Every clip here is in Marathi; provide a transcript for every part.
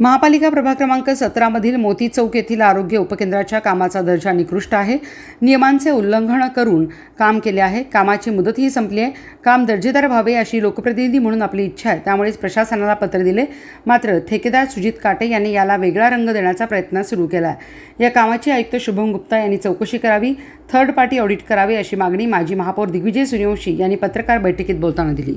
महापालिका प्रभाग क्रमांक सतरामधील मोती चौक येथील आरोग्य उपकेंद्राच्या कामाचा दर्जा निकृष्ट आहे. नियमांचे उल्लंघन करून काम केले आहे. कामाची मुदतही संपली आहे. काम दर्जेदार व्हावे अशी लोकप्रतिनिधी म्हणून आपली इच्छा आहे. त्यामुळेच प्रशासनाला पत्र दिले. मात्र ठेकेदार सुजित काटे यांनी याला वेगळा रंग देण्याचा प्रयत्न सुरू केला आहे या कामाची आयुक्त शुभम गुप्ता यांनी चौकशी करावी थर्ड पार्टी ऑडिट करावे अशी मागणी माजी महापौर दिग्विजय सूर्यवंशी यांनी पत्रकार बैठकीत बोलताना दिली.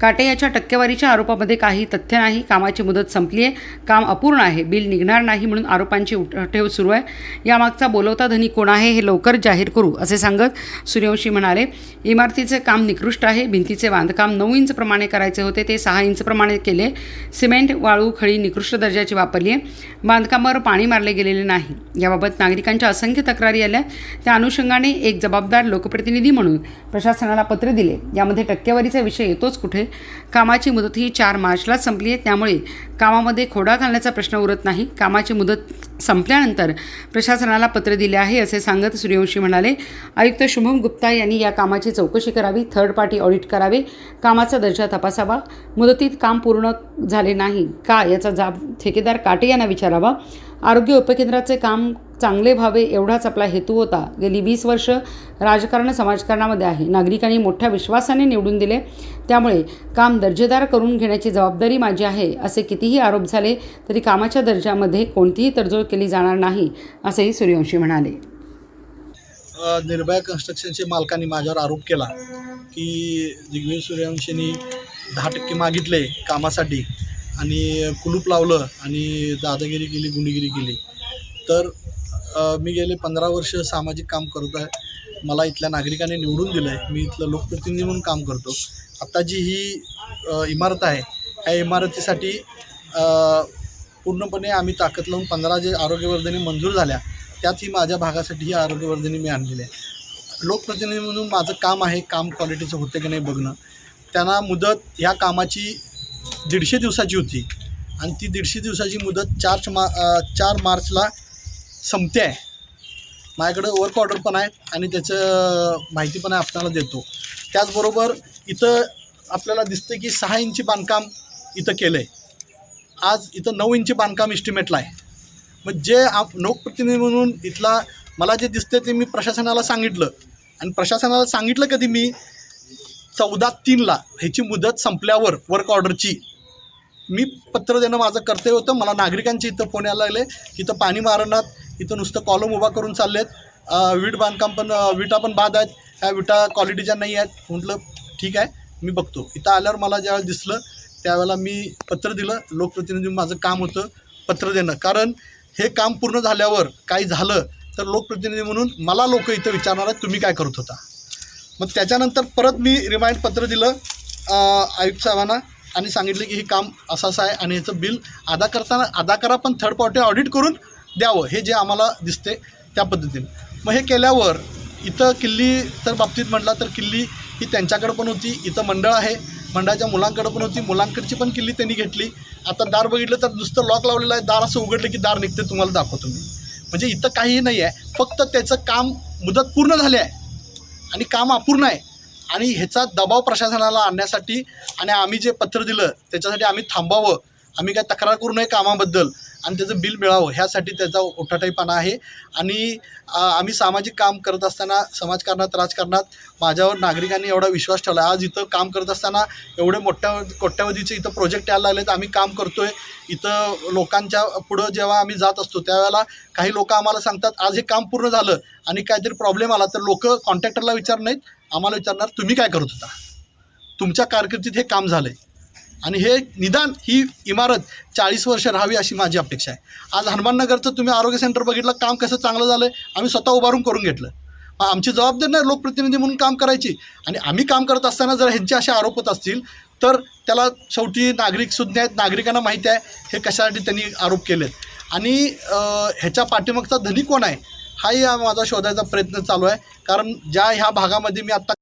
काटे याच्या टक्केवारीच्या आरोपामध्ये काही तथ्य नाही. कामाची मुदत संपली आहे. काम अपूर्ण आहे. बिल निघणार नाही म्हणून आरोपांची उठेव सुरू आहे. यामागचा बोलवता धनी कोण आहे हे लवकर जाहीर करू असे सांगत सूर्यवंशी म्हणाले इमारतीचे काम निकृष्ट आहे भिंतीचे बांधकाम नऊ इंच प्रमाणे करायचे होते ते सहा इंच प्रमाणे केले. सिमेंट वाळू खळी निकृष्ट दर्जाची वापरली आहे. बांधकामावर पाणी मारले गेलेले नाही. याबाबत नागरिकांच्या असंख्य तक्रारी आल्या. त्या अनुषंगाने एक जबाबदार लोकप्रतिनिधी म्हणून प्रशासनाला पत्र दिले. यामध्ये टक्केवारीचा विषय येतोच कुठे. कामाची मुदत ही चार मार्चलाच संपली आहे. त्यामुळे कामामध्ये खोडा घालण्याचा प्रश्न उरत नाही. कामाची मुदत संपल्यानंतर प्रशासनाला पत्र दिले आहे असे सांगत सूर्यवंशी म्हणाले आयुक्त शुभम गुप्ता यांनी या कामाची चौकशी करावी थर्ड पार्टी ऑडिट करावे. कामाचा दर्जा तपासावा. मुदतीत काम पूर्ण झाले नाही का याचा जाब ठेकेदार काटे यांना विचारावा. आरोग्य उपकेंद्राचे काम चांगले व्हावे एवढाच आपला हेतू होता. गेली वीस वर्ष राजकारण समाजकारणामध्ये आहे. नागरिकांनी मोठ्या विश्वासाने निवडून दिले. त्यामुळे काम दर्जेदार करून घेण्याची जबाबदारी माझी आहे. असे कितीही आरोप झाले तरी कामाच्या दर्जामध्ये कोणतीही तडजोड केली जाणार नाही असेही सूर्यवंशी म्हणाले. निर्भया कन्स्ट्रक्शनचे मालकांनी माझ्यावर आरोप केला की दिग्विजय सूर्यवंशींनी दहा टक्के मागितले कामासाठी. आणि कुलूप लावलं आणि दादागिरी केली गुंडगिरी केली. तर मी गेले पंधरा वर्ष सामाजिक काम करत आहे. मला इथल्या नागरिकांनी निवडून दिलं आहे मी इथलं लोकप्रतिनिधी म्हणून काम करतो. आत्ता जी ही इमारत आहे या इमारतीसाठी पूर्णपणे आम्ही ताकद लावून पंधरा जे आरोग्यवर्धनी मंजूर झाल्या त्यात ही माझ्या भागासाठी ही आरोग्यवर्धनी मी आणलेली आहे. लोकप्रतिनिधी म्हणून माझं काम आहे काम क्वालिटीचं होतं की नाही बघणं. त्यांना मुदत ह्या कामाची दीडशे दिवसाची होती. आणि ती दीडशे दिवसाची मुदत चार मा चार मार्चला संपते आहे. माझ्याकडं वर्क ऑर्डर पण आहे आणि त्याचं माहिती पण आहे आपल्याला देतो. त्याचबरोबर इथं आपल्याला दिसतं की सहा इंची बांधकाम इथं केलं आहे आज इथं नऊ इंची बांधकाम इस्टिमेटला आहे. मग जे आप लोकप्रतिनिधी म्हणून इथला मला जे दिसते ते मी प्रशासनाला सांगितलं. आणि प्रशासनाला सांगितलं कधी मी? चौदा तीनला ह्याची मुदत संपल्यावर वर्क ऑर्डरची मी पत्र देणं माझं कर्तव्य होतं. मला नागरिकांचे इथं फोन यायला लागले. इथं पाणी मारणात इथं नुसतं कॉलम उभा करून चाललेत. वीट बांधकाम पण विटा पण बाद आहेत. ह्या विटा क्वालिटीच्या नाही आहेत म्हटलं ठीक आहे मी बघतो. इथं आल्यावर मला ज्यावेळेला दिसलं त्यावेळेला मी पत्र दिलं. लोकप्रतिनिधी माझं काम होतं पत्र देणं. कारण हे काम पूर्ण झाल्यावर काही झालं तर लोकप्रतिनिधी म्हणून मला लोक इथं विचारणार आहेत तुम्ही काय करत होता? मग त्याच्यानंतर परत मी रिमाइंड पत्र दिलं आयुक्त साहेबांना आणि सांगितलं की हे काम असं असं आहे आणि ह्याचं बिल अदा करताना अदा करा पण थर्ड पार्टी ऑडिट करून द्यावं. हे जे आम्हाला दिसते त्या पद्धतीने. मग हे केल्यावर इथं किल्ली तर बाबतीत म्हटला तर किल्ली ही त्यांच्याकडं पण होती इथं मंडळ आहे मंडळाच्या मुलांकडं पण होती मुलांकडची पण किल्ली त्यांनी घेतली. आता दार बघितलं तर नुसतं लॉक लावलेलं आहे दार असं उघडलं की दार निघते तुम्हाला दाखवतो मी. म्हणजे इथं काहीही नाही आहे फक्त त्याचं काम मुदत पूर्ण झाले आहे. आणि काम अपूर्ण आहे. आणि ह्याचा दबाव प्रशासनाला आणण्यासाठी आणि आम्ही जे पत्र दिलं त्याच्यासाठी आम्ही थांबावं. आम्ही काय तक्रार करू नये कामाबद्दल. आणि त्याचं बिल मिळावं ह्यासाठी त्याचा ओठाटाईपणा आहे. आणि आम्ही सामाजिक काम करत असताना समाजकारणात राजकारणात माझ्यावर नागरिकांनी एवढा विश्वास ठेवला. आज इथं काम करत असताना एवढे मोठ्या कोट्यावधीचे इथं प्रोजेक्ट यायला लागलेत. आम्ही काम करतो आहे इथं लोकांच्या पुढं जेव्हा आम्ही जात असतो त्यावेळेला काही लोक आम्हाला सांगतात आज हे काम पूर्ण झालं आणि काहीतरी प्रॉब्लेम आला. तर लोक कॉन्ट्रॅक्टरला विचार नाहीत. आम्हाला विचारणार तुम्ही काय करत होता? तुमच्या कारकिर्दीत हे काम झालं आहे आणि हे निदान ही इमारत चाळीस वर्ष राहावी अशी माझी अपेक्षा आहे. आज हनुमाननगरचं तुम्ही आरोग्य सेंटर बघितलं काम कसं चांगलं झालं आहे आम्ही स्वतः उभारून करून घेतलं. आमची जबाबदारी नाही लोकप्रतिनिधी म्हणून काम करायची. आणि आम्ही काम करत असताना जर ह्यांचे असे आरोप होत असतील तर त्याला शेवटी नागरिक सुज्ञ आहेत नागरिकांना माहिती आहे हे कशासाठी त्यांनी आरोप केलेत. आणि ह्याच्या पाठीमागचा धनी कोण आहे हाही माझा शोधायचा प्रयत्न चालू आहे. कारण ज्या ह्या भागामध्ये मी आत्ता